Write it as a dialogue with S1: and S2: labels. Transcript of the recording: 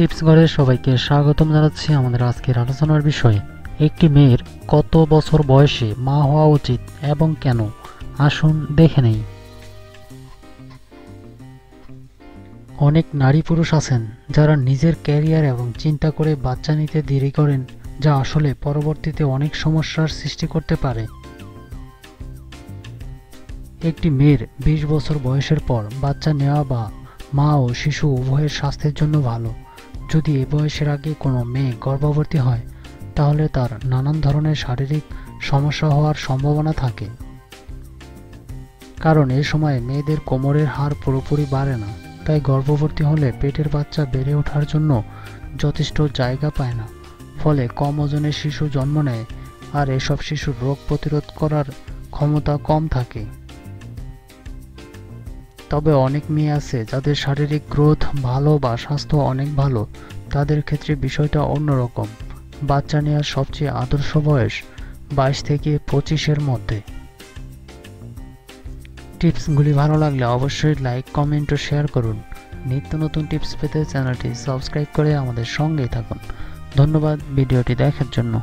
S1: Tips ঘরে সবাইকে স্বাগতম জানাচ্ছি আমাদের আজকের আলোচনার বিষয়। একটি মেয়ের কত বছর বয়সে মা হওয়া উচিত এবং কেন? আসুন দেখে নেই। অনেক নারী পুরুষ আছেন যারা নিজের ক্যারিয়ার এবং চিন্তা করে বাচ্চা নিতে দেরি করেন, যা আসলে পরবর্তীতে অনেক সমস্যার সৃষ্টি করতে পারে। একটি মেয়ের বিশ বছর বয়সের পর বাচ্চা নেওয়া বা মা ও শিশু উভয়ের স্বাস্থ্যের জন্য ভালো। যদি এ বয়সের আগে কোনো মেয়ে গর্ভবতী হয়, তাহলে তার নানান ধরনের শারীরিক সমস্যা হওয়ার সম্ভাবনা থাকে। কারণ এ সময় মেয়েদের কোমরের হাড় পুরোপুরি বাড়ে না, তাই গর্ভবতী হলে পেটের বাচ্চা বেড়ে ওঠার জন্য যথেষ্ট জায়গা পায় না। ফলে কম ওজনের শিশু জন্ম নেয়, আর এসব শিশুর রোগ প্রতিরোধ করার ক্ষমতা কম থাকে। তবে অনেক মেয়ে আছে যাদের শারীরিক গ্রোথ ভালো বা স্বাস্থ্য অনেক ভালো। তাদের ক্ষেত্রে বিষয়টা অন্যরকম। বাচ্চা নেওয়ার সবচেয়ে আদর্শ বয়স বাইশ থেকে পঁচিশের মধ্যে। টিপসগুলি ভালো লাগলে অবশ্যই লাইক, কমেন্ট ও শেয়ার করুন। নিত্য নতুন টিপস পেতে চ্যানেলটি সাবস্ক্রাইব করে আমাদের সঙ্গেই থাকুন। ধন্যবাদ ভিডিওটি দেখার জন্য।